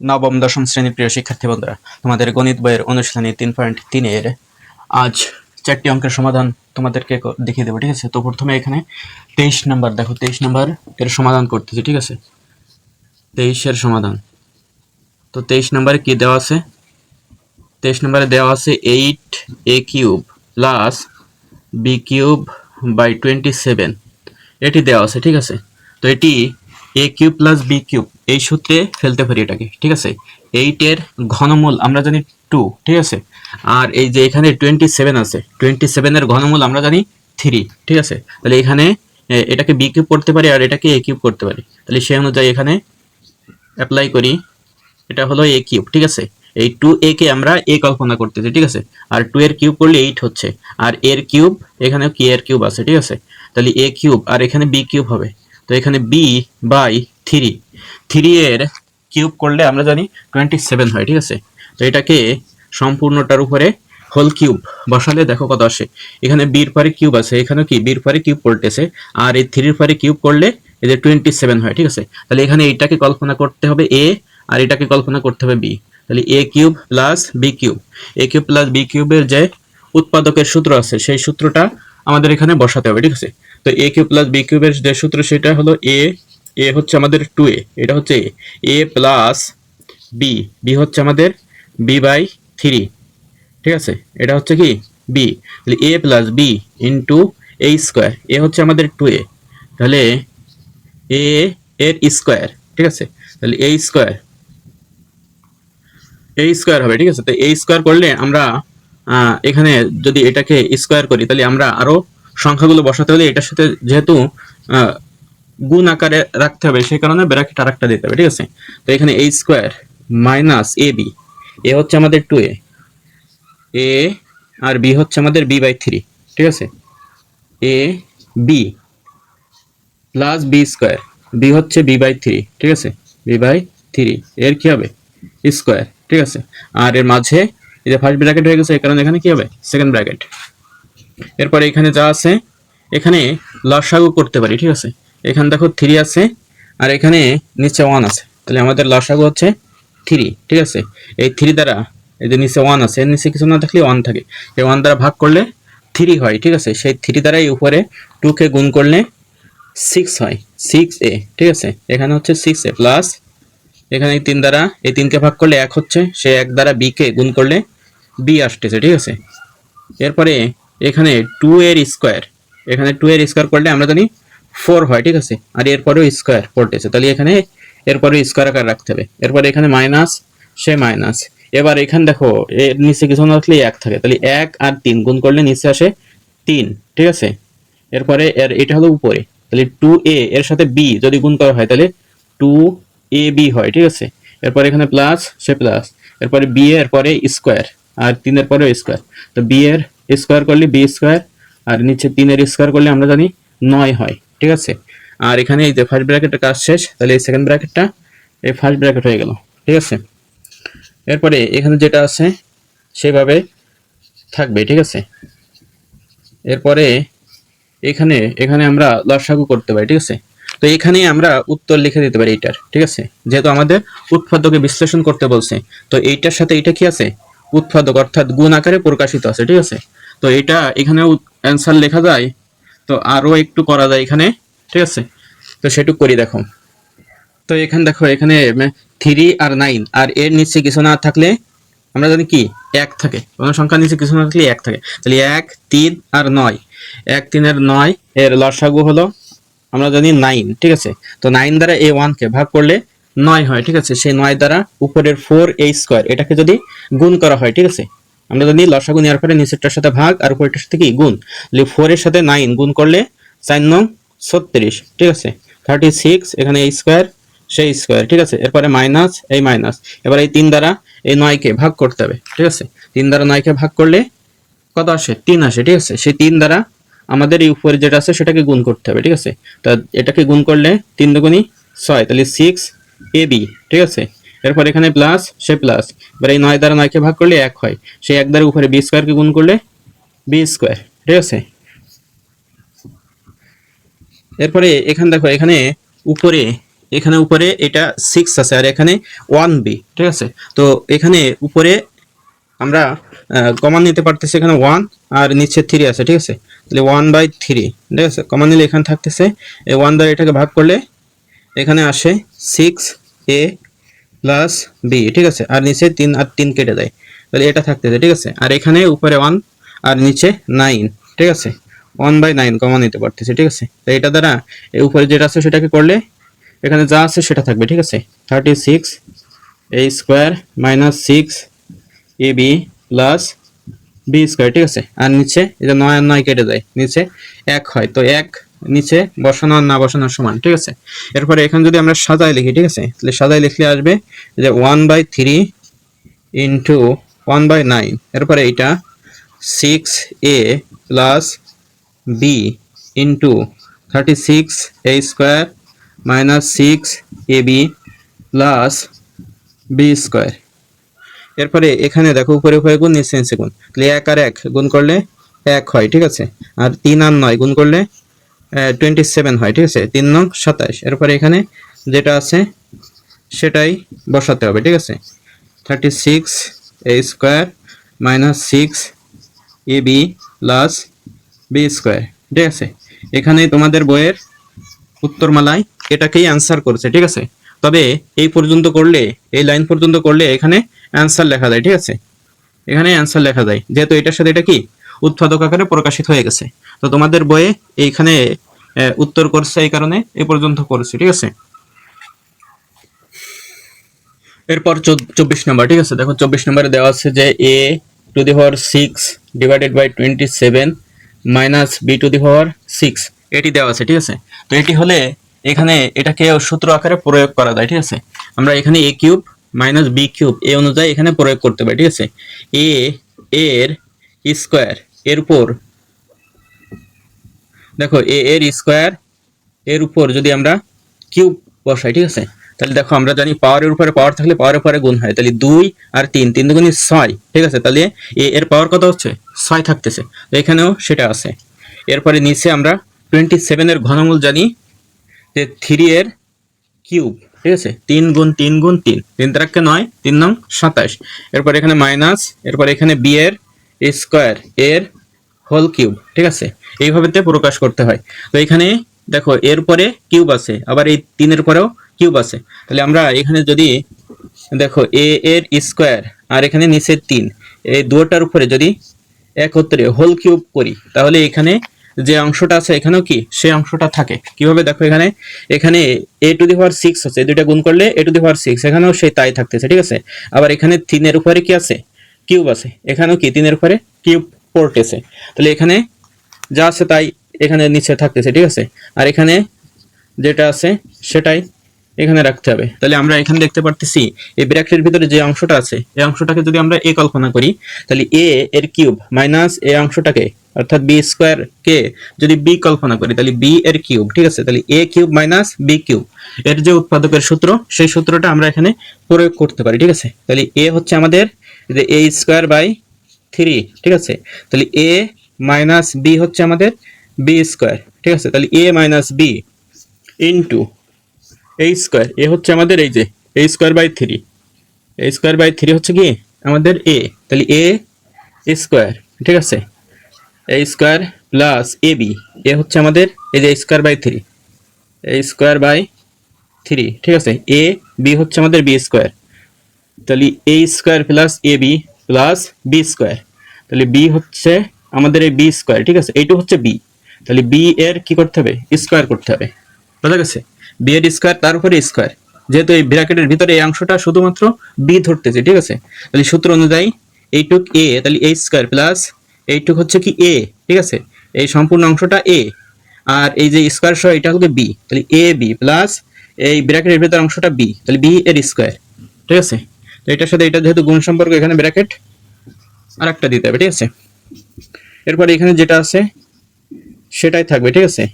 নবম, দশম শ্রেণির প্রিয় শিক্ষার্থী বন্ধুরা, তোমাদের গণিত বইয়ের অনুশীলনী তিন পয়েন্ট তিনের আজ চারটি অঙ্কের সমাধান তোমাদেরকে দেখিয়ে দেবো, ঠিক আছে? তো প্রথমে এখানে তেইশ নাম্বার, দেখো তেইশ নাম্বার এর সমাধান করতেছি, ঠিক আছে? তেইশের সমাধান। তো তেইশ নাম্বারে কি দেওয়া আছে? তেইশ নাম্বারে দেওয়া আছে eight A cube plus B cube by twenty seven. এটি দেওয়া আছে, ঠিক আছে? তো এটি A cube plus B cube এই সূত্রে ফেলতে পারি এটাকে, ঠিক আছে? এইটের ঘনমূল আমরা জানি টু ঠিক আছে? আর এই যে এখানে টোয়েন্টি সেভেন আছে টোয়েন্টি সেভেনের ঘনমূল আমরা জানি থ্রি ঠিক আছে? তাহলে এখানে এটাকে বি কিউব করতে পারি আর এটাকে এ কিউব করতে পারি। তাহলে সেই অনুযায়ী এখানে অ্যাপ্লাই করি, এটা হলো এ কিউব ঠিক আছে? এই টু এ কে আমরা এ কল্পনা করতেছি, ঠিক আছে? আর টু এর কিউব করলে এইট হচ্ছে। আর এর কিউব এখানে কি এর কিউব আছে, ঠিক আছে? তাহলে এ কিউব আর এখানে বি কিউব হবে। তো এখানে বি বাই থ্রি থ্রি এর কিউব করলে আমরা জানি টোয়েন্টি সেভেন হয়, ঠিক আছে? তো এটাকে সম্পূর্ণটার উপরে হোল কিউব বসালে দেখো কত আসে। এখানে বির পরে কিউব আছে এখানে কি? বির পরে কিউব করতেছে আর এই থ্রির পরে কিউব করলে এদের টোয়েন্টি সেভেন হয়, ঠিক আছে? তাহলে এখানে এইটাকে কল্পনা করতে হবে এ আর এটাকে কল্পনা করতে হবে বি তাহলে A cube plus B cube A cube plus B কিউবের যে উৎপাদকের সূত্র আছে, সেই সূত্রটা আমাদের এখানে বসাতে হবে, ঠিক আছে? তো এ কিউব প্লাস বি কিউবের যে সূত্র সেটা হলো এ এ হচ্ছে আমাদের টু এ এটা হচ্ছে এ প্লাস বি বি হচ্ছে আমাদের বি বাই থ্রি ঠিক আছে? এটা হচ্ছে কি? বি তাহলে A plus B into A square A হচ্ছে আমাদের টু এ তাহলে এ এর স্কোয়ার ঠিক আছে? তাহলে এ স্কোয়ার এ স্কোয়ার হবে, ঠিক আছে? তো এ স্কোয়ার করলে আমরা এখানে যদি এটাকে স্কোয়ার করি, তাহলে আমরা আরও সংখ্যাগুলো বসাতে হলে এটার সাথে যেহেতু গুণ আকারে রাখতে হবে, সেই কারণে ব্র্যাকেট আরেকটা দিতে হবে, ঠিক আছে? তো এখানে A square minus A B A হচ্ছে আমাদের টু এ আর বি হচ্ছে আমাদের বি বাই থ্রি ঠিক আছে? A B plus B square B হচ্ছে বি বাই থ্রি ঠিক আছে? বি বাই থ্রি এর কি হবে? স্কোয়ার ঠিক আছে? আর এর মাঝে এই যে ফার্স্ট ব্র্যাকেট হয়ে গেছে, এই কারণে এখানে কি হবে? সেকেন্ড ব্র্যাকেট এরপরে এখানে যা আছে, এখানে লসাগু করতে পারি, ঠিক আছে? এখানে দেখো থ্রি আছে, আর এখানে নিচে ওয়ান আছে। তাহলে আমাদের লসাগু হচ্ছে থ্রি ঠিক আছে? এই থ্রি দ্বারা, এই যে নিচে ওয়ান আছে, এর নিচে কিছু না থাকলে ওয়ান থাকে। এই ওয়ান দ্বারা ভাগ করলে থ্রি হয়, ঠিক আছে? সেই থ্রি দ্বারাই উপরে টু কে গুণ করলে সিক্স হয়। সিক্স এ ঠিক আছে? এখানে হচ্ছে সিক্স এ প্লাস এখানে তিন দ্বারা, এই তিনকে ভাগ করলে এক হচ্ছে, সে এক দ্বারা বি কে গুণ করলে বি আসতেছে, ঠিক আছে? এরপরে এখানে টু এর স্কোয়ার এখানে টু এর স্কোয়ার করলে আমরা জানি ফোর হয়, ঠিক আছে? আর এরপরেও স্কোয়ার পড়তেছে। তাহলে এখানে এরপরে স্কোয়ার আকার রাখতে হবে। এরপরে এখানে মাইনাস সে মাইনাস এবার এখানে দেখো এর নিচে কিছু না থাকলে এক থাকে। তাহলে এক আর তিন গুণ করলে নিচে আসে তিন, ঠিক আছে? এরপরে এর, এটা হলো উপরে। তাহলে টু এ এর সাথে বি যদি গুণ করা হয়, তাহলে টু এ বি হয়, ঠিক আছে? এরপরে এখানে প্লাস সে প্লাস এরপরে বি এর পরে স্কোয়ার আর তিনের পরে স্কোয়ার তো বি এর স্কোয়ার করলে বি স্কোয়ার, আর নিচে তিনের স্কোয়ার করলে আমরা জানি নয় হয়, ঠিক আছে? আর এখানে এই যে ফার্স্ট ব্র্যাকেটের কাজ শেষ, তাহলে এই সেকেন্ড ব্র্যাকেটটা এই ফার্স্ট ব্র্যাকেট হয়ে গেল, ঠিক আছে? এরপরে এখানে যেটা আছে, সেভাবে থাকবে, ঠিক আছে? এরপরে এখানে এখানে আমরা লসাগু করতে পারি, ঠিক আছে? তো এখানে আমরা উত্তর লিখে দিতে পারি এইটার, ঠিক আছে? যেহেতু আমাদের উৎপাদকে বিশ্লেষণ করতে বলছে, তো এইটার সাথে এটা কি আছে? উৎপাদক অর্থাৎ গুণ আকারে প্রকাশিত আছে, ঠিক আছে? তো এটা এখানে অ্যান্সার লেখা যায়। তো আরও একটু করা যায় এখানে, ঠিক আছে? তো সেটুক করি দেখো। তো এখানে দেখো, এখানে থ্রি আর নাইন আর এর নিচে কিছু না থাকলে আমরা জানি কি? এক থাকে। কোনো সংখ্যার নিচে কিছু না থাকলে এক থাকে। তাহলে এক, তিন আর নয়। এক তিনের নয়, এর লসাগু হলো আমরা জানি নাইন ঠিক আছে? তো নাইন দ্বারা এ ওয়ানকে ভাগ করলে নয় হয়, ঠিক আছে? সেই নয় দ্বারা উপরের ফোর এ স্কোয়ার এটাকে যদি গুণ করা হয়, ঠিক আছে? আমরা জানি লসাগু নেওয়ার পরে নিচেরটার সাথে ভাগ আর উপরেরটার সাথে কি? গুণ। ফোর এর সাথে নাইন গুণ করলে চার নং ছত্রিশ, ঠিক আছে? থার্টি সিক্স এখানে এই স্কোয়ার সেই স্কোয়ার ঠিক আছে? এরপরে মাইনাস এই মাইনাস এবার এই তিন দ্বারা এই নয়কে ভাগ করতে হবে, ঠিক আছে? তিন দ্বারা নয়কে ভাগ করলে কত আসে? তিন আসে, ঠিক আছে? সেই তিন দ্বারা আমাদের এই উপরে যেটা আছে সেটাকে গুণ করতে হবে, ঠিক আছে? তা এটাকে গুণ করলে তিন দুগুণই ছয়, তাহলে সিক্স এ বি ঠিক আছে? এরপর এখানে প্লাস সে প্লাস এবার এই নয় দ্বারা নয়কে ভাগ করলে এক হয়। সেই এক দ্বারা উপরে বি স্কোয়ারকে গুণ করলে বি স্কোয়ার ঠিক আছে? এরপরে এখানে দেখো, এখানে উপরে এখানে উপরে এটা সিক্স আছে, আর এখানে ওয়ান বি ঠিক আছে? তো এখানে উপরে আমরা কমান নিতে পারতেছি এখানে ওয়ান আর নিচে থ্রি আছে, ঠিক আছে? তাহলে ওয়ান বাই থ্রি ঠিক আছে? কমান নিলে এখানে থাকতেছে, এই ওয়ান দ্বারা এটাকে ভাগ করলে এখানে আসে সিক্স এ প্লাস বি ঠিক আছে? আর নিচে তিন, আর তিন কেটে দেয়। তাহলে এটা থাকতেছে ঠিক আছে? আর এখানে উপরে ওয়ান আর নিচে নাইন ঠিক আছে? ওয়ান বাই নাইন কমন নিতে পারতেছে, ঠিক আছে? তো এটা দ্বারা উপরে যেটা আছে সেটাকে করলে এখানে যা আছে সেটা থাকবে, ঠিক আছে? Thirty six A square minus six A B plus B square ঠিক আছে? আর নিচে এটা নয় আর নয় কেটে দেয়, নিচে এক হয়। তো এক নিচে বসানো না বসানোর সমান, ঠিক আছে? এরপরে এখানে যদি আমরা সাজায় লিখি, ঠিক আছে? তাহলে সাজায় লিখলে আসবে যে one by three into one by nine এরপরে এটা six A plus B into thirty six A square minus six A B plus B square এরপরে এখানে দেখো, উপরে উপরে গুণ নিচে গুণ। তাহলে এক আর এক গুণ করলে এক হয়, ঠিক আছে? আর তিন আর নয় গুণ করলে টোয়েন্টি সেভেন হয়, ঠিক আছে? তিন নং সাতাশ। এরপরে এখানে যেটা আছে, সেটাই বসাতে হবে, ঠিক আছে? Thirty six A square minus six A B plus B square ঠিক আছে? এখানে তোমাদের বইয়ের উত্তরমালায় এটাকেই অ্যান্সার করেছে, ঠিক আছে? তবে এই পর্যন্ত করলে, এই লাইন পর্যন্ত করলে এখানে অ্যান্সার লেখা যায়, ঠিক আছে? এখানে অ্যান্সার লেখা যায়। যেহেতু এটার সাথে এটা কি? উৎপাদক আকারে প্রকাশিত হয়ে গেছে। তো তোমাদের বইয়ে এইখানে উত্তর করছে এই কারণে, এ পর্যন্ত করেছে ঠিক আছে? এরপর চব্বিশ নম্বর, ঠিক আছে? দেখো, চব্বিশ নম্বরে দেওয়া আছে যে A to the power six divided by twenty seven minus B to the power six. এটি দেওয়া আছে, ঠিক আছে? তো এটি হলে এখানে এটাকে সূত্র আকারে প্রয়োগ করা যায়, ঠিক আছে? আমরা এখানে A cube minus B cube A অনুযায়ী এখানে প্রয়োগ করতে পারি, ঠিক আছে? এ, এর স্কোয়ার এর উপর দেখো, এ, এর স্কোয়ার এর উপর যদি আমরা কিউব বসাই, ঠিক আছে? তাহলে দেখো, আমরা জানি পাওয়ারের উপরে পাওয়ার থাকলে পাওয়ারের উপরে গুণ হয়। তাহলে দুই আর তিন তিন দুগুণি ছয়, ঠিক আছে? তাহলে এ, এর পাওয়ার কত হচ্ছে? ছয় থাকতেছে। এখানেও সেটা আছে। এরপরে নিচে আমরা টোয়েন্টি সেভেনের ঘনমূল জানি, যে থ্রি এর কিউব ঠিক আছে? তিন গুণ তিন গুণ তিন। তিন তারাক্কে নয়, তিন নং সাতাশ। এরপর এখানে মাইনাস এরপর এখানে বি এর স্কোয়ার এর হোল কিউব ঠিক আছে? এইভাবেতে প্রকাশ করতে হয়। তো এখানে দেখো এর পরে কিউব আছে, আবার এই তিনের পরেও কিউব আছে। তাহলে আমরা এখানে যদি দেখো এ এর স্কোয়ার আর এখানে নিচের তিন, এই দুটার উপরে যদি একত্রে হোল কিউব করি, তাহলে এখানে যে অংশটা আছে, এখানেও কি? সেই অংশটা থাকে। কীভাবে? দেখো এখানে এখানে এ টু দি পাওয়ার সিক্স আছে দুইটা গুণ করলে এ টু দি পাওয়ার সিক্স এখানেও সেই তাই থাকতেছে, ঠিক আছে? আবার এখানে তিনের উপরে কি আছে? কিউব আছে। এখানেও কি? তিনের উপরে কিউব পড়তেছে। তাহলে এখানে যা আছে তাই এখানে নিচে থাকতেছে, ঠিক আছে? আর এখানে যেটা আছে সেটাই এখানে রাখতে হবে। তাহলে আমরা এখানে দেখতে পারতেছি, এই ব্র্যাকেটের ভিতরে যে অংশটা আছে, এই অংশটাকে যদি আমরা এ কল্পনা করি, তাহলে এ এর কিউব মাইনাস এ অংশটাকে, অর্থাৎ বি স্কোয়ার কে যদি বি কল্পনা করি, তাহলে বি এর কিউব, ঠিক আছে? তাহলে A cube minus B cube, এর যে উৎপাদকের সূত্র, সেই সূত্রটা আমরা এখানে প্রয়োগ করতে পারি, ঠিক আছে? তাহলে এ হচ্ছে আমাদের যে এ স্কোয়ার বাই থ্রি ঠিক আছে? তাহলে এ মাইনাস বি হচ্ছে আমাদের বি স্কোয়ার ঠিক আছে? তাহলে A minus B into A square A হচ্ছে আমাদের এই যে A square by three A square by three হচ্ছে কি? আমাদের এ তাহলে এ স্কোয়ার ঠিক আছে? A square plus A B A হচ্ছে আমাদের এই যে square by three A square by three ঠিক আছে? এ বি হচ্ছে আমাদের বি স্কোয়ার তাহলে A square plus A B plus B square. তাহলে বি হচ্ছে আমাদের এই বি স্কোয়ার, ঠিক আছে? এইটু হচ্ছে বি তাহলে বি এর কি করতে হবে? স্কোয়ার করতে হবে। বোঝা গেছে? বি এর স্কোয়ার তার উপরে স্কোয়ার। যেহেতু এই ব্র্যাকেটের ভিতরে এই অংশটা শুধুমাত্র বি ধরতেছে, ঠিক আছে? তাহলে সূত্র অনুযায়ী এইটুক এ তাহলে এ স্কোয়ার প্লাস এইটুক হচ্ছে কি এ ঠিক আছে? এই সম্পূর্ণ অংশটা এ আর এই যে স্কোয়ার সহ এটা হবে বি তাহলে এ বি প্লাস এই ব্র্যাকেটের ভিতর অংশটা বি তাহলে বি এর স্কোয়ার, ঠিক আছে? তো এটার সাথে এটা যেহেতু গুণ সম্পর্ক, এখানে ব্র্যাকেট আর একটা দিতে হবে, ঠিক আছে? এরপর এখানে যেটা আছে, সেটাই থাকবে, ঠিক আছে?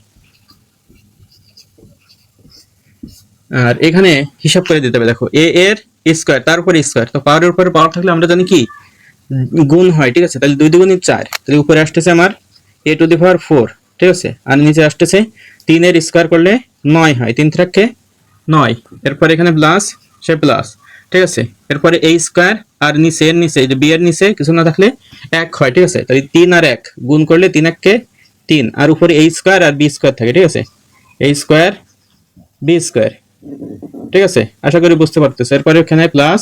আর এখানে হিসাব করে দিতে হবে, দেখো এ এর স্কোয়ার তার উপরে স্কোয়ার তো পাওয়ারের উপরে পাওয়ার থাকলে আমরা জানি কি? গুণ হয়, ঠিক আছে? তাহলে দুই দুগুণে চার, তাহলে উপরে আসতেছে আমার এ টু দি পাওয়ার ফোর ঠিক আছে? আর নিচে আসতেছে তিনের স্কোয়ার করলে নয় হয়, তিন থাককে নয়। এরপর এখানে প্লাস সে প্লাস ঠিক আছে? এরপরে এই স্কোয়ার আর নিচে এর নিচে বি এর নিচে কিছু না থাকলে এক হয়, ঠিক আছে? তাহলে তিন আর এক গুণ করলে তিন এককে তিন। আর উপরে এই স্কোয়ার আর বি স্কোয়ার থাকে, ঠিক আছে? এই স্কোয়ার বি স্কোয়ার ঠিক আছে? আশা করি বুঝতে পারতেছে। এরপরে এখানে প্লাস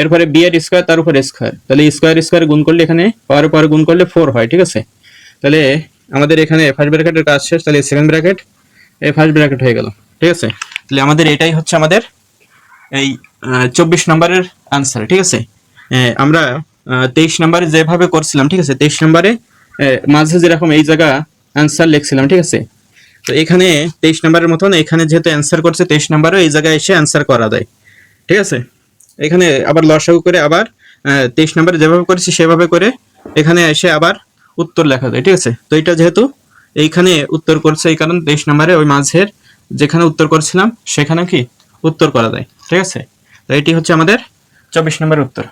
এরপরে বি এর স্কোয়ার তার উপরে স্কোয়ার তাহলে স্কোয়ার স্কোয়ার গুণ করলে এখানে পাওয়ার পরে গুণ করলে ফোর হয়, ঠিক আছে? তাহলে আমাদের এখানে ফার্স্ট ব্র্যাকেটের কাজ শেষ, তাহলে সেকেন্ড ব্র্যাকেট এই ফার্স্ট ব্র্যাকেট হয়ে গেল, ঠিক আছে? তাহলে আমাদের এটাই হচ্ছে আমাদের এই চব্বিশ নম্বরের আনসার ঠিক আছে? আমরা তেইশ নম্বরে যেভাবে করছিলাম, ঠিক আছে? তেইশ নম্বরে মাঝে যেরকম এই জায়গা আনসার লিখছিলাম, ঠিক আছে? তো এখানে তেইশ নম্বরের মতন, এখানে যেহেতু অ্যান্সার করছে, তেইশ নম্বরও এই জায়গায় এসে অ্যান্সার করা যায়, ঠিক আছে? এখানে আবার লসাগু করে আবার তেইশ নম্বরে যেভাবে করেছি, সেভাবে করে এখানে এসে আবার উত্তর লেখা যায়, ঠিক আছে? তো এটা যেহেতু এইখানে উত্তর করছে, এই কারণে তেইশ নম্বরে ওই মাঝের যেখানে উত্তর করছিলাম সেখানে কি উত্তর করা যায়, ঠিক আছে? তো এটি হচ্ছে আমাদের চব্বিশ নম্বর উত্তর।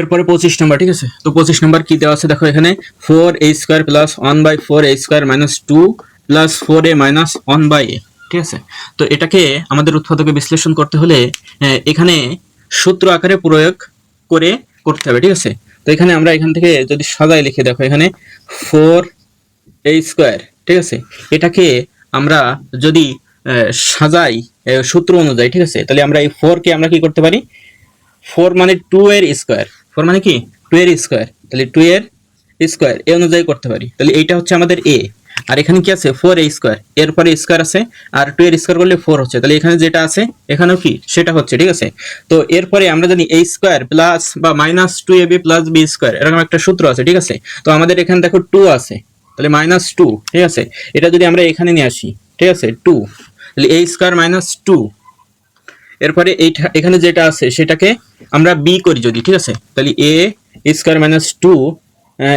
এরপরে পঁচিশ নম্বর, ঠিক আছে? তো পঁচিশ নম্বর কি দেওয়া আছে? দেখো এখানে four A square plus one by four A square minus two plus four A minus one by A ঠিক আছে? তো এটাকে আমাদের উৎপাদকে বিশ্লেষণ করতে হলে এখানে সূত্র আকারে প্রয়োগ করে করতে হবে, ঠিক আছে? তো এখানে আমরা এখান থেকে যদি সাজায় লিখে দেখো, এখানে ফোর এ স্কোয়ার ঠিক আছে? এটাকে আমরা যদি সাজাই সূত্র অনুযায়ী, ঠিক আছে? তাহলে আমরা এই ফোর কে আমরা কি করতে পারি? ফোর মানে টু এর স্কোয়ার ফোর মানে কি? টু এর স্কোয়ার তাহলে টু এর স্কোয়ার এ অনুযায়ী করতে পারি। তাহলে এইটা হচ্ছে আমাদের এ আর এখানে কি আছে? ফোর এ স্কোয়ার এরপরে স্কোয়ার আছে। আর টু এর স্কোয়ার করলে ফোর হচ্ছে। তাহলে এখানে যেটা আছে, এখানেও কি? সেটা হচ্ছে, ঠিক আছে? তো এরপরে আমরা জানি এ স্কোয়ার প্লাস বা minus two A B plus B square এরকম একটা সূত্র আছে, ঠিক আছে? তো আমাদের এখানে দেখো টু আছে। তাহলে মাইনাস টু ঠিক আছে? এটা যদি আমরা এখানে নিয়ে আসি, ঠিক আছে? টু তাহলে এ স্কোয়ার মাইনাস টু এরপরে এইটা, এখানে যেটা আছে, সেটাকে আমরা বি করি যদি, ঠিক আছে? তাহলে এ স্কোয়ার মাইনাস টু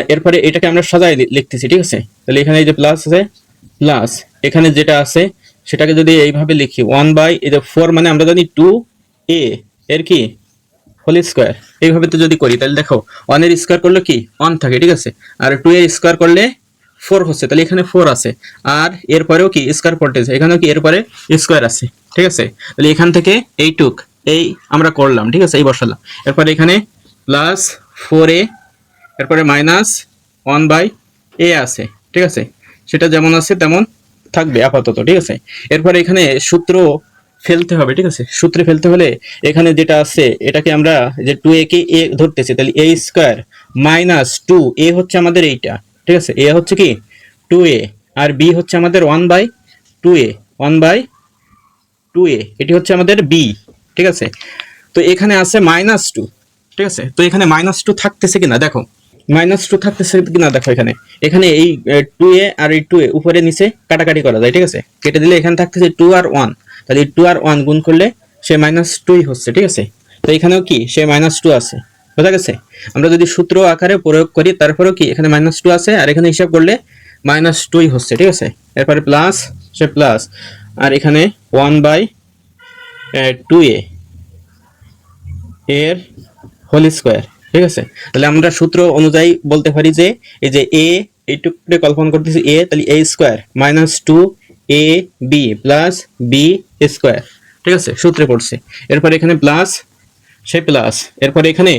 এরপরে এটাকে আমরা সাজাই লি- লিখতেছি, ঠিক আছে? তাহলে এখানে এই যে প্লাস আছে প্লাস এখানে যেটা আছে, সেটাকে যদি এইভাবে লিখি ওয়ান বাই এই যে ফোর মানে আমরা জানি টু এ এর কি? হোল স্কোয়ার এইভাবে তো যদি করি, তাহলে দেখো ওয়ানের স্কোয়ার করলে কি? ওয়ান থাকে, ঠিক আছে? আর টু এর স্কোয়ার করলে ফোর হচ্ছে, তাহলে এখানে ফোর আছে। আর এরপরেও কি স্কোয়ার পড়তেছে এখানেও কি, এরপরে স্কোয়ার আছে, ঠিক আছে? তাহলে এখান থেকে এইটুক এই আমরা করলাম, ঠিক আছে? এই বসালাম। এরপরে এখানে প্লাস ফোর এ, এরপরে মাইনাস ওয়ান বাই এ আছে, ঠিক আছে? সেটা যেমন আছে, তেমন থাকবে আপাতত, ঠিক আছে? এরপরে এখানে সূত্র ফেলতে হবে, ঠিক আছে? সূত্রে ফেলতে হলে এখানে যেটা আছে, এটাকে আমরা যে টু এ কে এ ধরতেছি, তাহলে A square minus two A হচ্ছে আমাদের এইটা। ঠিক আছে? এ হচ্ছে কি? টু এ আর বি হচ্ছে আমাদের one by two A one by two A এটি হচ্ছে আমাদের বি ঠিক আছে? তো এখানে আছে মাইনাস টু ঠিক আছে? তো এখানে মাইনাস টু থাকতেছে কিনা? দেখো। মাইনাস টু থাকতেছে কিনা দেখো এখানে। এখানে এই টু এ আর এই টু এ উপরে নিচে কাটাকাটি করা যায়, ঠিক আছে? কেটে দিলে এখানে থাকতেছে টু আর ওয়ান তাহলে টু আর ওয়ান গুণ করলে সে মাইনাস টুই হচ্ছে, ঠিক আছে? তো এখানেও কি? সে মাইনাস টু আছে। বোঝা গেছে? আমরা যদি সূত্র আকারে প্রয়োগ করি, তারপরেও কি এখানে মাইনাস টু আছে? আর এখানে হিসাব করলে মাইনাস টুই হচ্ছে, ঠিক আছে? এরপরে প্লাস সে প্লাস আর এখানে ওয়ান বাই টু এ এর হোল স্কোয়ার ঠিক আছে? তাহলে আমরা সূত্র অনুযায়ী বলতে পারি যে, এই যে এ এইটুকু কল্পনা করতেছি এ তাহলে A square minus two A B plus B square ঠিক আছে? সূত্রে পড়ছে। এরপর এখানে প্লাস সে প্লাস এরপরে এখানে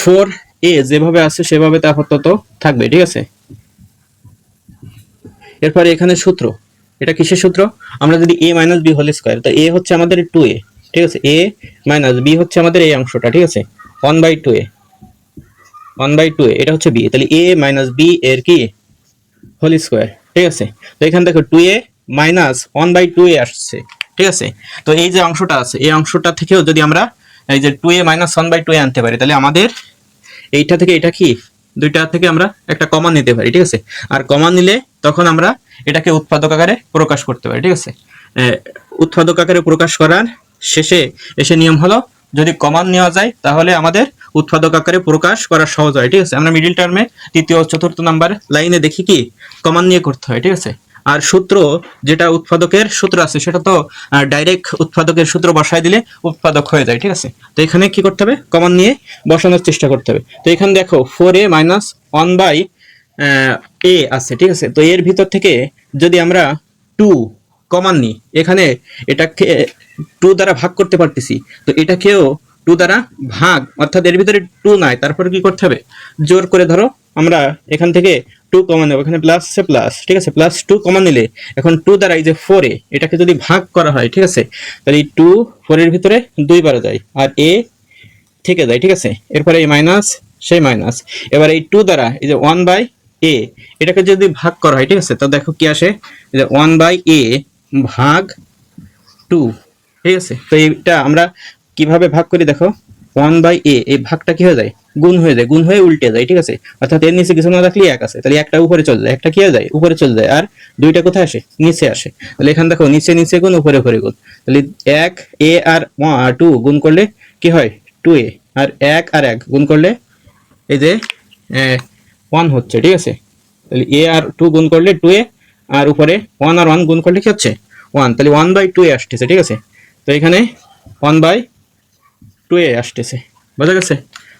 ফোর এ যেভাবে আছে, সেভাবে তা আপাতত থাকবে, ঠিক আছে? এরপরে এখানে সূত্র। এটা কিসের সূত্র? আমরা যদি A minus B whole square তো এ হচ্ছে আমাদের টু এ ঠিক আছে? এ মাইনাস বি হচ্ছে আমাদের এই অংশটা, ঠিক আছে? One by two A one by two A এটা হচ্ছে বি তাহলে এ মাইনাস বি এর কি? হোল স্কোয়ার ঠিক আছে? তো এখানে দেখো two A minus one by two A আসছে, ঠিক আছে? তো এই যে অংশটা আছে, এই অংশটা থেকেও যদি আমরা এই যে two A minus one by two A আনতে পারি, তাহলে আমাদের এইটা থেকে এটা কি? দুইটা থেকে আমরা একটা কমন নিতে পারি, ঠিক আছে? আর কমন নিলে তখন আমরা এটাকে উৎপাদক আকারে প্রকাশ করতে পারি, ঠিক আছে? উৎপাদক আকারে প্রকাশ করার শেষে এসে নিয়ম হলো, যদি কমান নেওয়া যায়, তাহলে আমাদের উৎপাদক আকারে প্রকাশ করা সহজ হয়, ঠিক আছে? আমরা মিডিল টার্মে তৃতীয় চতুর্থ নাম্বার লাইনে দেখি কি? কমান নিয়ে করতে হয়, ঠিক আছে? আর সূত্র যেটা উৎপাদকের সূত্র আছে, সেটা তো ডাইরেক্ট উৎপাদকের সূত্র বসায় দিলে উৎপাদক হয়ে যায়, ঠিক আছে? তো এখানে কি করতে হবে? কমন নিয়ে বসানোর চেষ্টা করতে হবে। তো এখানে দেখো four A minus one by A আছে, ঠিক আছে? তো এর ভিতর থেকে যদি আমরা টু কমান নিই, এখানে এটাকে টু দ্বারা ভাগ করতে পারতেছি, তো এটাকেও টু দ্বারা ভাগ, অর্থাৎ এর ভিতরে টু নাই, তারপরে কি করতে হবে? জোর করে ধরো, আমরা এখান থেকে টু কমান নেব এখানে প্লাস সে প্লাস ঠিক আছে? প্লাস টু কমান নিলে এখন টু দ্বারা এই যে ফোরে এটাকে যদি ভাগ করা হয়, ঠিক আছে? তাহলে এই টু ফোরের ভিতরে দুইবার যায়, আর এ থেকে যায়, ঠিক আছে? এরপরে এই মাইনাস সেই মাইনাস এবার এই টু দ্বারা এই যে ওয়ান বাই এ এটাকে যদি ভাগ করা হয়, ঠিক আছে? তো দেখো কি আসে? যে ওয়ান বাই এ ভাগ টু ঠিক আছে? তো এইটা আমরা কীভাবে ভাগ করি দেখো? ওয়ান বাই এ এই ভাগটা কি হয়ে যায়? গুণ হয়ে যায়, গুণ হয়ে উল্টে যায়, ঠিক আছে? অর্থাৎ এর নিচে কিছু না থাকলে এক আছে, তাহলে একটা উপরে চলে যায়, একটা কি যায়, উপরে চলে যায়, আর দুইটা কোথায় আসে? নিচে আসে। তাহলে এখানে দেখো, নিচে নিচে গুণ, উপরে উপরে গুণ। তাহলে এক, এ আর টু গুণ করলে কি হয়? Two A. আর এক আর এক গুণ করলে এই যে ওয়ান হচ্ছে, ঠিক আছে? তাহলে এ আর টু গুণ করলে টু এ, আর উপরে ওয়ান আর ওয়ান গুণ করলে কি হচ্ছে? ওয়ান। তাহলে ওয়ান বাই টু এ আসতেছে, ঠিক আছে? তো এখানে ওয়ান বাই টু এ আসতেছে, বোঝা গেছে?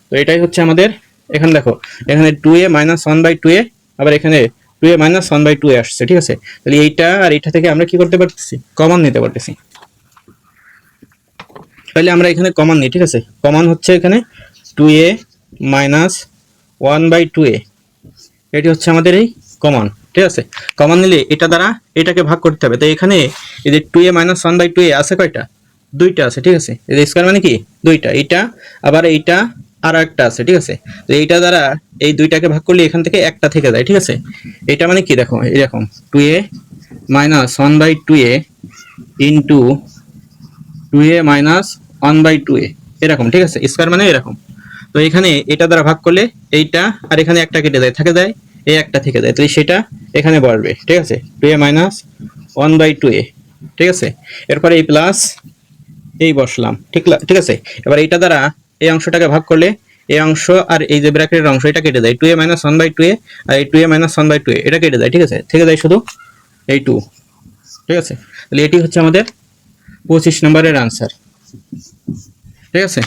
তো এটাই হচ্ছে আমাদের, এখানে দেখো, এখানে two A minus one by two A আবার এখানে two A minus one by two A আসছে, ঠিক আছে? তাহলে এইটা আর এইটা থেকে আমরা কি করতে পারতেছি? কমন নিতে পারতেছি। তাহলে আমরা এখানে কমন নিই, ঠিক আছে? কমন হচ্ছে এখানে two A minus one by two A এটি হচ্ছে আমাদের এই কমন ঠিক আছে? কমন নিলে এটা দ্বারা এটাকে ভাগ করতে হবে। তো এখানে এই যে two A minus one by two A আছে কয়টা? দুইটা আছে, ঠিক আছে? এই স্কোয়ার মানে কি? দুইটা। এইটা, আবার এইটা আর একটা আছে, ঠিক আছে? তো এইটা দ্বারা এই দুইটাকে ভাগ করলে এখান থেকে একটা থেকে যায়, ঠিক আছে? এটা মানে কি? দেখো এরকম two A minus one by two A into two A minus one by two A এরকম, ঠিক আছে? স্কোয়ার মানে এরকম। তো এখানে এটা দ্বারা ভাগ করলে এইটা আর এখানে একটা কেটে যায়, থাকে যায়? এই একটা থেকে যায়, তো সেটা এখানে বাড়বে, ঠিক আছে? Two A minus one by two A ঠিক আছে? এরপরে এই প্লাস এই বসলাম, ঠিক ঠিক আছে? এবার এইটা দ্বারা এই অংশটাকে ভাগ করলে এই অংশ আর এই যে ব্র্যাকেটের অংশ, এটা কেটে যায় two A minus one by two A আর এই two A minus one by two A এটা কেটে যায় ঠিক আছে? থেকে যায় শুধু এই টু ঠিক আছে? তাহলে এটি হচ্ছে আমাদের পঁচিশ নম্বরের আনসার ঠিক আছে?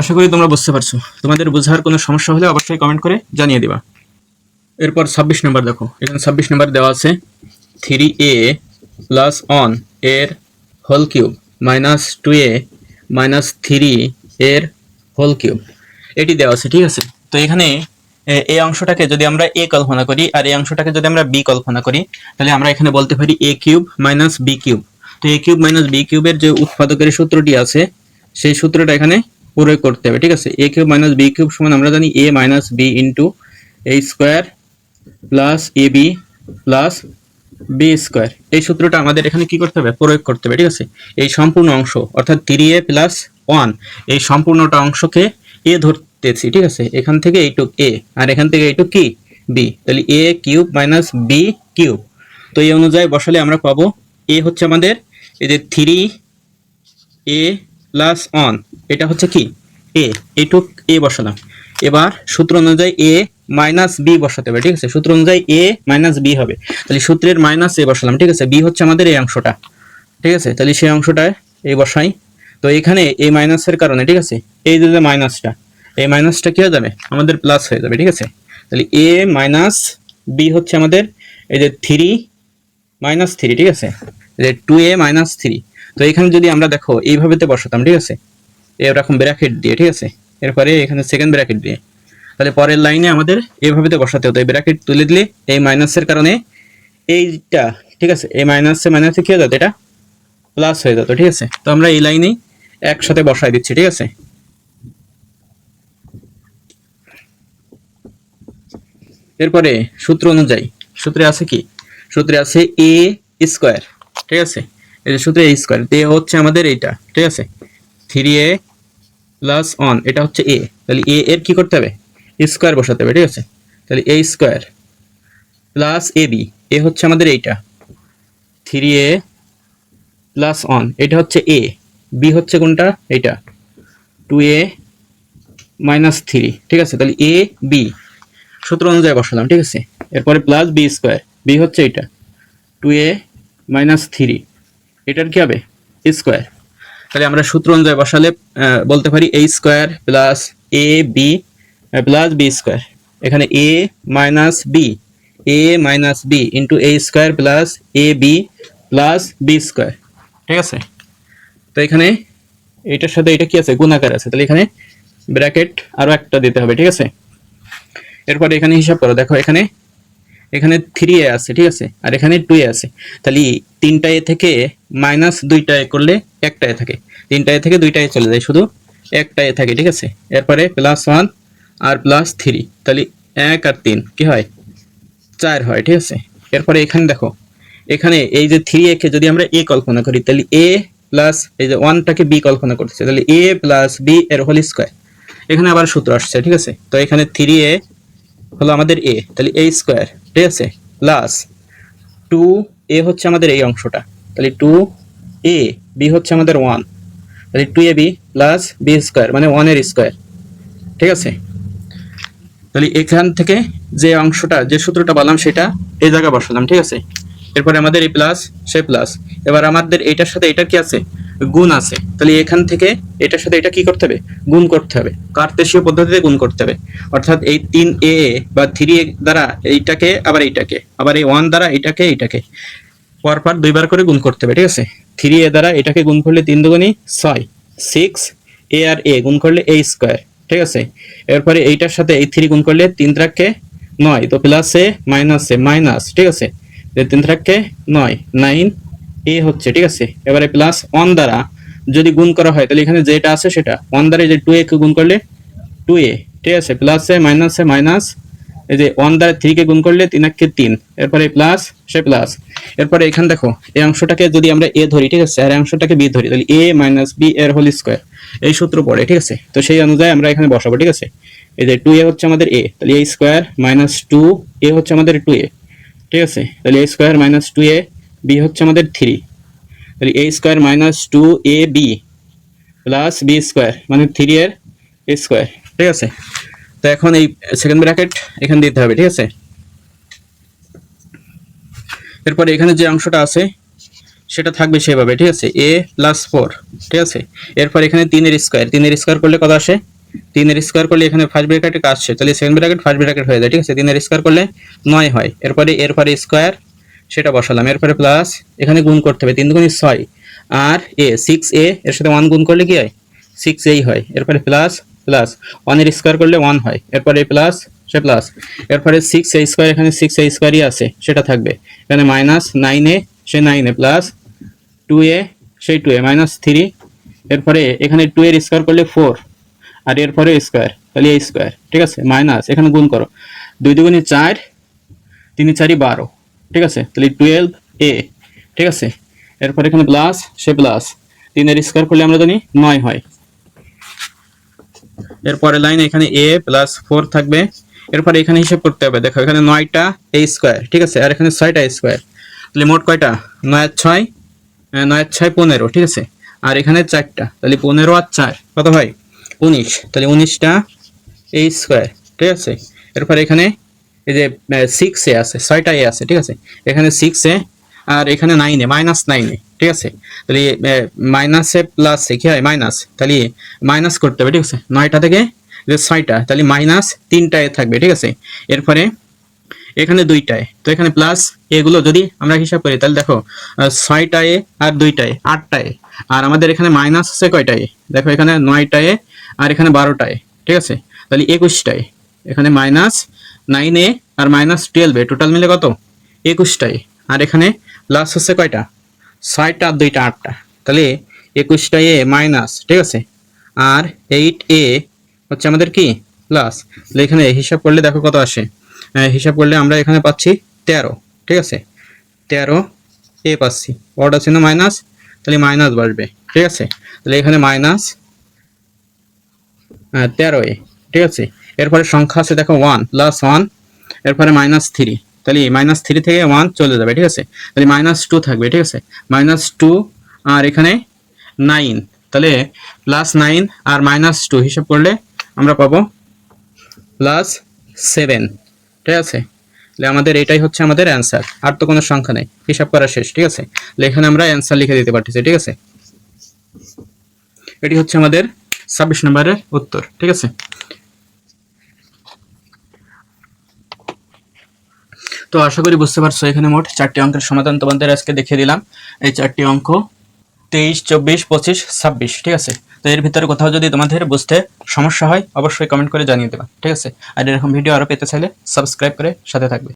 আশা করি তোমরা বুঝতে পারছ। তোমাদের বোঝার কোনো সমস্যা হলে অবশ্যই কমেন্ট করে জানিয়ে দিবা। এরপর ছাব্বিশ নম্বর দেখো, এখানে ছাব্বিশ নম্বর দেওয়া আছে থ্রি এ প্লাস অন এর whole cube minus two A minus three এর হোল কিউব এটি দেওয়া আছে, ঠিক আছে? তো এখানে এই অংশটাকে যদি আমরা এ কল্পনা করি, আর এই অংশটাকে যদি আমরা বি কল্পনা করি, তাহলে আমরা এখানে বলতে পারি A cube minus B cube তো এ কিউব মাইনাস বি কিউবের যে উৎপাদকের সূত্রটি আছে, সেই সূত্রটা এখানে প্রয়োগ করতে হবে, ঠিক আছে? A cube minus B cube সমান আমরা জানি A minus B into A square plus A B plus B square এই সূত্রটা আমাদের এখানে কি করতে হবে? প্রয়োগ করতে হবে, ঠিক আছে? এই সম্পূর্ণ অংশ, অর্থাৎ থ্রি এ প্লাস ওয়ান এই সম্পূর্ণটা অংশকে এ ধরতেছি, ঠিক আছে? এখান থেকে এইটুক এ আর এখান থেকে এইটুক কি? বি তাহলে A cube minus B cube তো এই অনুযায়ী বসালে আমরা পাবো এ হচ্ছে আমাদের এই যে থ্রি এ প্লাস অন এটা হচ্ছে কি? এ এইটুক এ বসালাম। এবার সূত্র অনুযায়ী এ মাইনাস বি বসাতে হবে, ঠিক আছে? সূত্র অনুযায়ী এ মাইনাস বি হবে। তাহলে সূত্রের মাইনাস এ বসালাম, ঠিক আছে? বি হচ্ছে আমাদের এই অংশটা, ঠিক আছে? তাহলে সেই অংশটায় এই বসাই। তো এখানে এই মাইনাসের কারণে, ঠিক আছে? এই যে মাইনাসটা। এই মাইনাসটা কি হয়ে যাবে? আমাদের প্লাস হয়ে যাবে, ঠিক আছে? তাহলে এ মাইনাস বি হচ্ছে আমাদের এই যে থ্রি মাইনাস থ্রি ঠিক আছে? যে টু এ মাইনাস থ্রি তো এখানে যদি আমরা দেখো এইভাবে তো বসাতাম, ঠিক আছে? এরকম ব্র্যাকেট দিয়ে, ঠিক আছে? এরপরে এখানে সেকেন্ড ব্র্যাকেট দিয়ে। তাহলে পরের লাইনে আমাদের এভাবে তো বসাতে হতো। এই ব্র্যাকেট তুলে দিলে এই মাইনাসের কারণে এইটা, ঠিক আছে? এই মাইনাসে মাইনাসে কি হয়ে যেত? এটা প্লাস হয়ে যেত, ঠিক আছে? তো আমরা এই লাইনেই একসাথে বসাই দিচ্ছি, ঠিক আছে? এরপরে সূত্র অনুযায়ী, সূত্রে আছে কি? সূত্রে আছে এ স্কোয়ার ঠিক আছে? এই যে সূত্রে এ স্কোয়ার এ হচ্ছে আমাদের এইটা, ঠিক আছে? থ্রি এ প্লাস অন এটা হচ্ছে এ তাহলে এ এর কি করতে হবে? স্কোয়ার বসাতে হবে, ঠিক আছে? তাহলে A square plus A B A হচ্ছে আমাদের এইটা। থ্রি এ প্লাস অন এটা হচ্ছে এ বি হচ্ছে কোনটা? এইটা। টু এ মাইনাস থ্রি ঠিক আছে? তাহলে এ বি সূত্র অনুযায়ী বসালাম, ঠিক আছে? এরপরে প্লাস বি স্কোয়ার বি হচ্ছে এটা টু এ মাইনাস থ্রি এটার কি হবে? স্কোয়ার তাহলে আমরা সূত্র অনুযায়ী বসালে বলতে পারি A square plus A B plus B square এখানে A minus B A minus B into A square plus A B plus B square ঠিক আছে? তো এখানে এটার সাথে এটা কি আছে? গুণাকার আছে। তাহলে এখানে ব্র্যাকেট আরও একটা দিতে হবে, ঠিক আছে? এরপরে এখানে হিসাব করো, দেখো এখানে এখানে থ্রি এ আছে, ঠিক আছে? আর এখানে টু এ আছে। তাহলে তিনটা এ থেকে মাইনাস দুইটা এ করলে একটা এ থাকে। তিনটা এ থেকে দুইটা এ চলে যায়, শুধু একটা এ থাকে, ঠিক আছে? এরপরে প্লাস ওয়ান আর প্লাস থ্রি তাহলে এক আর তিন, কি হয়? চার হয়, ঠিক আছে? এরপরে এখানে দেখো, এখানে এই যে থ্রি এ কে যদি আমরা এ কল্পনা করি, তাহলে এ প্লাস এই যে ওয়ানটাকে বি কল্পনা করতেছে, তাহলে এ প্লাস বি এর হোল স্কোয়ার এখানে আবার সূত্র আসছে, ঠিক আছে? তো এখানে থ্রি এ হলো আমাদের এ তাহলে এ স্কোয়ার ঠিক আছে? প্লাস টু এ হচ্ছে আমাদের এই অংশটা, তাহলে টু এ বি হচ্ছে আমাদের ওয়ান তাহলে two A B plus B square মানে ওয়ানের স্কোয়ার ঠিক আছে? তাহলে এখান থেকে যে অংশটা, যে সূত্রটা বললাম সেটা এই জায়গায় বসালাম, ঠিক আছে? এরপরে আমাদের এই প্লাস সে প্লাস এবার আমাদের এটার সাথে এটা কি আছে? গুণ আছে। তাহলে এখান থেকে এটার সাথে এটা কি করতে হবে? গুণ করতে হবে। কার্তেশীয় পদ্ধতিতে গুণ করতে হবে। অর্থাৎ এই তিন এ বা থ্রি এ দ্বারা এইটাকে, আবার এইটাকে, আবার এই ওয়ান দ্বারা এইটাকে এইটাকে। পরপর দুইবার করে গুণ করতে হবে, ঠিক আছে? থ্রি এ দ্বারা এটাকে গুণ করলে তিন দুগুণই ছয়। সিক্স এ আর এ গুণ করলে এ স্কোয়ার ঠিক আছে? এরপরে এইটার সাথে এই থ্রি গুণ করলে তিন ত্রাককে নয়, তো প্লাস মাইনাস মাইনাস ঠিক আছে? তিন ত্রাককে নয় নাইন এ হচ্ছে, ঠিক আছে? এবারে প্লাস ওয়ান দ্বারা যদি গুণ করা হয়, তাহলে এখানে যেটা আছে সেটা ওয়ান দ্বারা যে টু এ কে গুণ করলে টু এ, ঠিক আছে? Plus A minus A minus এই যে ওয়ান দ্বারা থ্রি কে গুণ করলে তিন একে তিন। এরপরে প্লাস সে প্লাস এরপরে এখানে দেখো, এই অংশটাকে যদি আমরা এ ধরি, ঠিক আছে? আর অংশটাকে বি ধরি, তাহলে এ মাইনাস বি এর হোল স্কোয়ার এই সূত্র পড়ে, ঠিক আছে? তো সেই অনুযায়ী আমরা এখানে বসাবো, ঠিক আছে? এই যে টু এ হচ্ছে আমাদের এ তাহলে A square minus two A হচ্ছে আমাদের টু এ ঠিক আছে? তাহলে A square minus two A B হচ্ছে আমাদের থ্রি তাহলে A square minus two A B plus B square মানে থ্রি এর স্কোয়ার ঠিক আছে? তো এখন এই সেকেন্ড ব্র্যাকেট এখানে দিতে হবে, ঠিক আছে? এরপরে এখানে যে অংশটা আছে, সেটা থাকবে সেভাবে, ঠিক আছে? এ প্লাস ফোর ঠিক আছে? এরপর এখানে তিনের স্কোয়ার তিনের স্কোয়ার করলে কত আসে? তিনের স্কোয়ার করলে এখানে ফার্স্ট ব্র্যাকেটে শেষ তাহলে সেকেন্ড ব্র্যাকেট ফার্স্ট ব্র্যাকেট হয়ে যায়, ঠিক আছে? তিনের স্কোয়ার করলে নয় হয়। এরপরে এরপরে স্কোয়ার সেটা বসালাম। এরপরে প্লাস এখানে গুণ করতে হবে, তিন গুণই ছয়। আর এ সিক্স এ এর সাথে ওয়ান গুণ করলে কি হয়? সিক্স এই হয়। এরপরে প্লাস প্লাস ওয়ানের স্কোয়ার করলে ওয়ান হয়। এরপরে প্লাস সে প্লাস এরপরে সিক্স এ স্কোয়ার এখানে সিক্স এ স্কোয়ারই আছে, সেটা থাকবে। এখানে minus nine A say nine A plus two A সেই টু এ মাইনাস থ্রি এরপরে এখানে টু এর স্কোয়ার করলে ফোর আর এরপরে স্কোয়ার তাহলে এই স্কোয়ার ঠিক আছে? মাইনাস এখানে গুণ করো। দুই দুগুণে চার, তিন চারি বারো, ঠিক আছে? তাহলে টুয়েলভ এ ঠিক আছে? এরপর এখানে প্লাস সে প্লাস তিনের স্কোয়ার করলে আমরা জানি নয় হয়। এরপরে লাইন এখানে এ প্লাস ফোর থাকবে। এরপরে এখানে হিসাব করতে হবে। দেখো, এখানে নয়টা এ স্কোয়ার ঠিক আছে? আর এখানে ছয়টা স্কোয়ার তাহলে মোট কয়টা? নয় ছয় নয় ছয় পনেরো, ঠিক আছে? আর এখানে চারটা, তাহলে পনেরো আর চার, কত হয়? উনিশ। তাহলে উনিশটা এ স্কোয়ার ঠিক আছে? এরপরে এখানে এই যে সিক্স এ আছে, ছয়টা এ আছে, ঠিক আছে? এখানে সিক্স এ আর এখানে নাইনে মাইনাস নাইনে ঠিক আছে? তাহলে মাইনাসে প্লাস কি হয়? মাইনাস তাহলে মাইনাস করতে হবে, ঠিক আছে? নয়টা থেকে ছয়টা, তাহলে মাইনাস তিনটায় থাকবে, ঠিক আছে? এরপরে এখানে দুইটায়। তো এখানে প্লাস এগুলো যদি আমরা হিসাব করি, তাহলে দেখো ছয়টায় আর দুইটায়, আটটায়। আর আমাদের এখানে মাইনাস আছে কয়টায়? দেখো, এখানে নয়টায় আর এখানে বারোটায়, ঠিক আছে? তাহলে একুশটায়। এখানে মাইনাস নাইন আর মাইনাস টুয়েলভ টোটাল মিলে কত? একুশটায়। আর এখানে প্লাস হচ্ছে কয়টা? ছয়টা আর দুইটা, আটটা। তাহলে একুশটা এ মাইনাস ঠিক আছে? আর এইট এ হচ্ছে আমাদের কি? প্লাস তাহলে এখানে হিসাব করলে দেখো কত আসে? হিসাব করলে আমরা এখানে পাচ্ছি তেরো, ঠিক আছে? তেরো এ পাচ্ছি। অর্ডার চিহ্ন মাইনাস তাহলে মাইনাস বসবে ঠিক আছে? তাহলে এখানে মাইনাস তেরো এ, ঠিক আছে? এরপরে সংখ্যা আছে দেখো ওয়ান প্লাস ওয়ান এরপরে মাইনাস থ্রি তাহলে এই মাইনাস থ্রি থেকে ওয়ান চলে যাবে, ঠিক আছে? তাহলে মাইনাস টু থাকবে, ঠিক আছে? মাইনাস টু আর এখানে নাইন তাহলে প্লাস নাইন আর মাইনাস টু হিসাব করলে আমরা পাবো প্লাস সেভেন ঠিক আছে? তাহলে আমাদের এটাই হচ্ছে আমাদের অ্যান্সার আর তো কোনো সংখ্যা নেই, হিসাব করা শেষ, ঠিক আছে? এখানে আমরা অ্যান্সার লিখে দিতে পারতেছি, ঠিক আছে? এটি হচ্ছে আমাদের ছাব্বিশ নম্বরের উত্তর, ঠিক আছে? তো আশা করি বুঝতে পারছ, এখানে মোট চারটি অঙ্কের সমাধান তোমাদের আজকে দেখিয়ে দিলাম। এই চারটি অঙ্ক তেইশ, চব্বিশ, পঁচিশ, ছাব্বিশ, ঠিক আছে? তো এর ভিতরে কোথাও যদি তোমাদের বুঝতে সমস্যা হয়, অবশ্যই কমেন্ট করে জানিয়ে দেবা, ঠিক আছে? আর এরকম ভিডিও আরও পেতে চাইলে সাবস্ক্রাইব করে সাথে থাকবে।